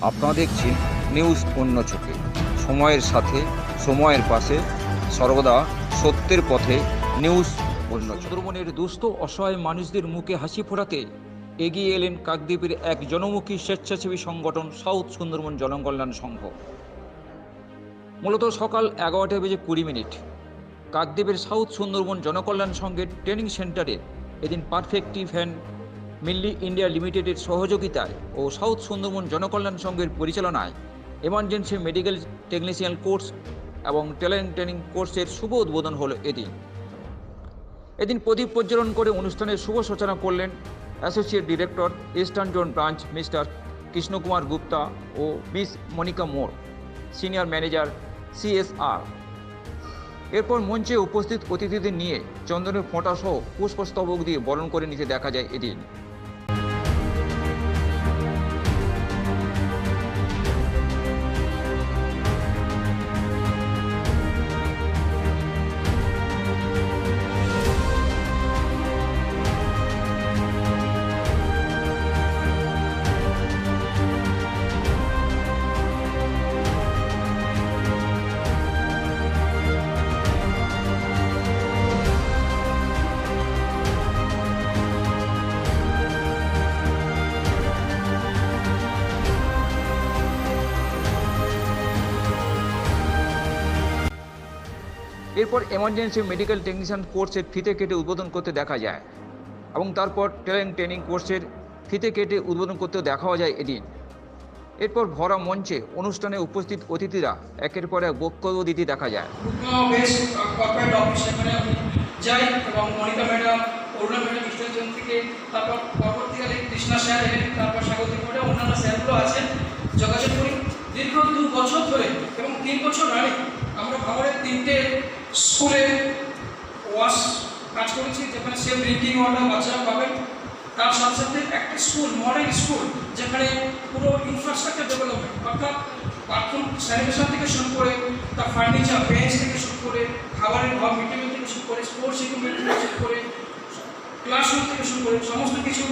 আপনারা দেখছেন নিউজ অন্য চোখে। সময়ের সাথে, সময়ের পাশে, সর্বদা সত্যের পথে নিউজ অন্য সুন্দরবনের দুস্থ, অসহায় মানুষদের মুখে হাসি ফোটাতে এগিয়ে এলেন কাকদ্বীপের এক জনমুখী স্বেচ্ছাসেবী সংগঠন সাউথ সুন্দরবন জনকল্যাণ সংঘ। মূলত সকাল এগারোটা বেজে কুড়ি মিনিট কাকদ্বীপের সাউথ সুন্দরবন জনকল্যাণ সংঘের ট্রেনিং সেন্টারে এদিন পারফেক্টিভ অ্যান্ড মিল্লি ইন্ডিয়া লিমিটেডের সহযোগিতায় ও সাউথ সুন্দরবন জনকল্যাণ সংঘের পরিচালনায় এমার্জেন্সি মেডিকেল টেকনিশিয়ান কোর্স এবং ট্যালেন্ট ট্রেনিং কোর্সের শুভ উদ্বোধন হলো এদিন। এদিন প্রদীপ প্রজ্বলন করে অনুষ্ঠানের শুভ সূচনা করলেন associate director eastern zone branch mister Krishnakumar Gupta ও miss Monika More, senior manager CSR এরপর মঞ্চে উপস্থিত অতিথিদের নিয়ে চন্দনের ফোঁটা সহ পুষ্পস্তবক দিয়ে বরণ করে নিতে দেখা যায় এদিন। এরপর এমার্জেন্সি মেডিকেল টেকনিশিয়ান কোর্সের ফিতে কেটে উদ্বোধন করতে দেখা যায় এবং তারপর ট্রেনিং ট্রেনিং কোর্সের ফিতে কেটে উদ্বোধন করতেও দেখাও যায় এদিন। এরপর ভরা মঞ্চে অনুষ্ঠানে উপস্থিত অতিথিরা একের পর এক বক্তব্য দিতে দেখা যায়। আছেন। যোগাযোগ করি। দীর্ঘ দু বছর ধরে এবং তিন বছর আগে আমরা স্কুলে ওয়াশ কাজ করেছি, যেখানে সেফ ড্রিঙ্কিং ওয়াটার বাচ্চারা পাবেন। তার সাথে সাথে একটা স্কুল মডেল স্কুল যেখানে পুরো ইনফ্রাস্ট্রাকচার ডেভেলপমেন্ট অর্থাৎ বাথরুম স্যানিটেশন থেকে শুরু করে, তার ফার্নিচার বেঞ্চ থেকে শুরু করে, খাবারের ঘর মিড ডে মিল থেকে শুরু করে স্পোর্টস ইকুইপমেন্ট থেকে শুরু করে ক্লাসরুম থেকে শুরু করে, সমস্ত কিছু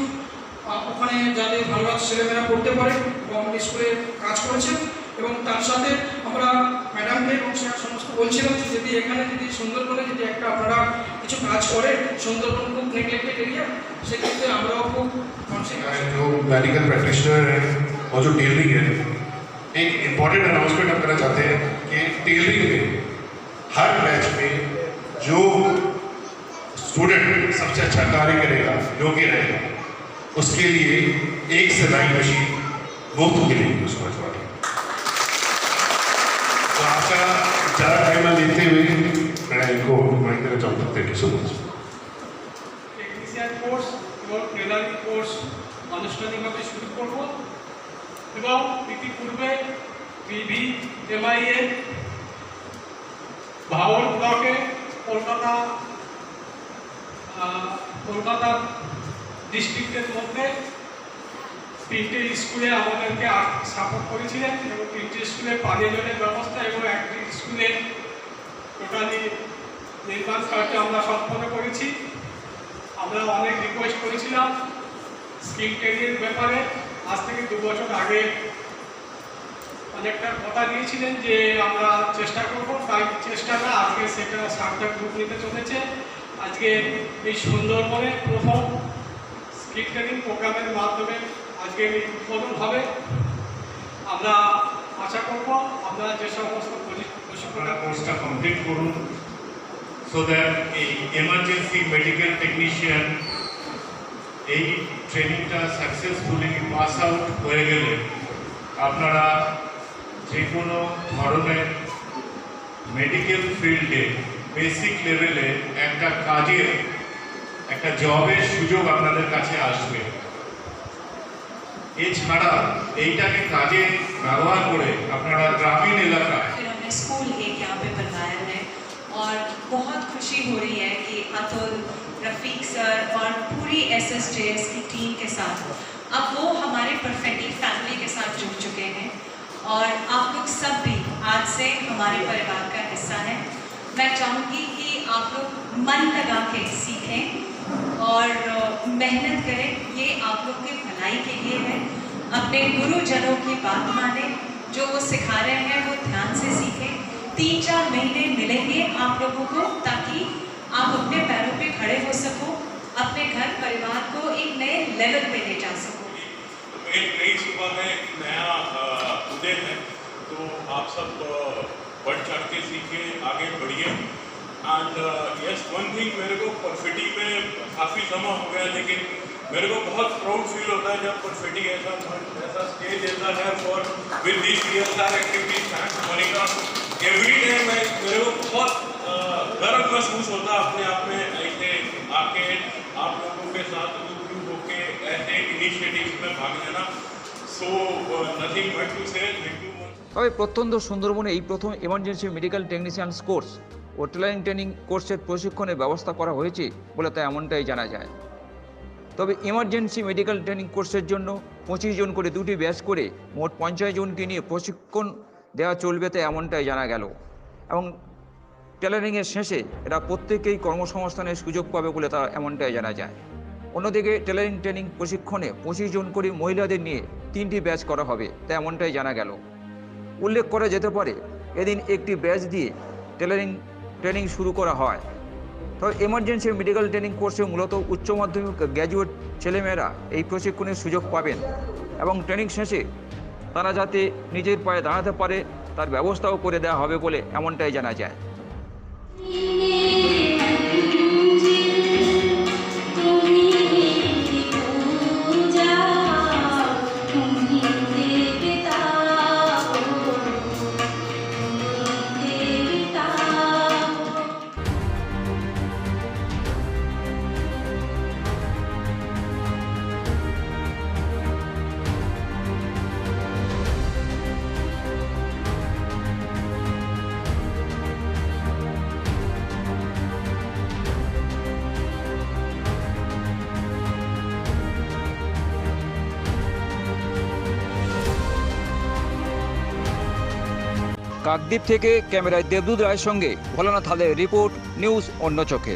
ওখানে যাতে ভালো ভালো ছেলেমেয়েরা পড়তে পারে এবং স্কুলে কাজ করেছেন। এবং তার সাথে আমরা বলছিলাম যে যদি এখানে যদি সুন্দরবনে যদি একটা আপনারা কিছু কাজ করেন সুন্দরবন খুব নেগলেক্টেড এরিয়া সেক্ষেত্রে আমরাও খুব কনসিয়াস जो मेडिकल प्रैक्टिशनर है और जो टेलरिंग है एक इम्पॉर्टेंट अनाउंसमेंट हम करना चाहते हैं कि टेलरिंग में हर बैच में जो स्टूडेंट सबसे अच्छा कार्य करेगा योग्य रहेगा उसके लिए एक सिलाई मशीन मुफ्त मिलेगी उसको अजवानी तो आपका ज़्यादा टाइम ना लेते हुए मैं इनको माइक देना चाहता हूँ thank you so much technician course এবং ট্রেনারিং কোর্স আনুষ্ঠানিকভাবে শুরু করব এবং ইতিপূর্বে বিভি এমআইএ ভাওয়াল ব্লকে কলকাতা আহ, কলকাতা ডিস্ট্রিক্টের মধ্যে তিনটে স্কুলে আমাদেরকে সাপোর্ট করেছিলেন এবং তিনটে স্কুলে পানীয় জলের ব্যবস্থা এবং একটি স্কুলে টোটালি নির্মাণ কার্য আমরা সম্পন্ন করেছি। আমরা অনেক রিকোয়েস্ট করেছিলাম স্কিল ট্রেনিংয়ের ব্যাপারে। আজ থেকে দু বছর আগে অনেকটা কথা দিয়েছিলেন যে আমরা চেষ্টা করব, তাই চেষ্টাটা আজকে সেটা সার্থক রূপ নিতে চলেছে। আজকে এই সুন্দরবনে প্রথম স্কিল ট্রেনিং প্রোগ্রামের মাধ্যমে আজকে উদ্বোধন হবে। আমরা আশা করব আপনারা যে সমস্ত কোর্সটা কমপ্লিট করুন সো দ্যাট এই এমার্জেন্সি মেডিকেল টেকনিশিয়ান এই ট্রেনিংটা সাকসেসফুলি পাস আউট হয়ে গেলে আপনারা যে কোনো ধরনের মেডিকেল ফিল্ডে বেসিক লেভেলে একটা কাজের একটা জবের সুযোগ আপনাদের কাছে আসবে। এছাড়া এইটাকে কাজে ব্যবহার করে আপনারা গ্রামীণ এলাকায় फिर हमने स्कूल एक यहाँ पे बनवाया है और बहुत खुशी हो रही है कि अतुल रफीक सर और पूरी एस एस जे एस की टीम के साथ अब वो हमारे परफेक्टली फैमिली के साथ जुड़ चुके हैं और आप लोग सब भी आज से हमारे परिवार का हिस्सा हैं मैं चाहूँगी कि आप लोग मन लगा के सीखें और अ, मेहनत करें, ये आप लोग के भलाई के लिए है। अपने गुरुजनों की बात माने, जो वो सिखा रहे हैं, वो ध्यान से सीखें। तीन चार महीने मिलेंगे आप लोगों को, ताकि आप अपने पैरों पे खड़े हो सको, अपने घर परिवार को एक नए लेवल पे ले जा सको। एक नई सुबह है, नया उदय है तो आप सब बढ़ चढ़ के सीखे, आगे बढ़िए। एंड यस वन थिंग मेरे को परफेटी में काफ़ी समय हो गया लेकिन मेरे को बहुत प्राउड फील होता है जब परफेटी ऐसा ऐसा स्टेज ऐसा है for with this year are activities thanks Monica every day मैं मेरे को बहुत अ, गर्व महसूस होता है अपने आप में ऐसे आके आप लोगों के साथ रूबरू होके ऐसे इनिशिएटिव्स में भाग लेना so nothing but to say thank you তবে প্রত্যন্ত সুন্দরবনে এই প্রথম এমার্জেন্সি মেডিকেল টেকনিশিয়ানস কোর্স ও টেলারিং ট্রেনিং কোর্সের প্রশিক্ষণের ব্যবস্থা করা হয়েছে বলে তা এমনটাই জানা যায়। তবে এমার্জেন্সি মেডিকেল ট্রেনিং কোর্সের জন্য পঁচিশ জন করে দুটি ব্যাচ করে মোট পঞ্চাশ জনকে নিয়ে প্রশিক্ষণ দেওয়া চলবে তা এমনটাই জানা গেল। এবং টেলারিংয়ের শেষে এরা প্রত্যেকেই কর্মসংস্থানের সুযোগ পাবে বলে তা এমনটাই জানা যায়। অন্যদিকে টেলারিং ট্রেনিং প্রশিক্ষণে পঁচিশ জন করে মহিলাদের নিয়ে তিনটি ব্যাচ করা হবে তা এমনটাই জানা গেল। উল্লেখ করা যেতে পারে, এদিন একটি ব্যাচ দিয়ে টেলারিং ট্রেনিং শুরু করা হয়। তবে এমার্জেন্সি মেডিকেল ট্রেনিং কোর্সে মূলত উচ্চ মাধ্যমিক গ্র্যাজুয়েট ছেলেমেয়েরা এই প্রশিক্ষণের সুযোগ পাবেন এবং ট্রেনিং শেষে তারা যাতে নিজের পায়ে দাঁড়াতে পারে, তার ব্যবস্থাও করে দেওয়া হবে বলে এমনটাই জানা যায়। কাকদ্বীপ থেকে ক্যামেরায় দেবদূত রায়ের সঙ্গে ভোলানাথ হালের রিপোর্ট নিউজ অন্য চোখে।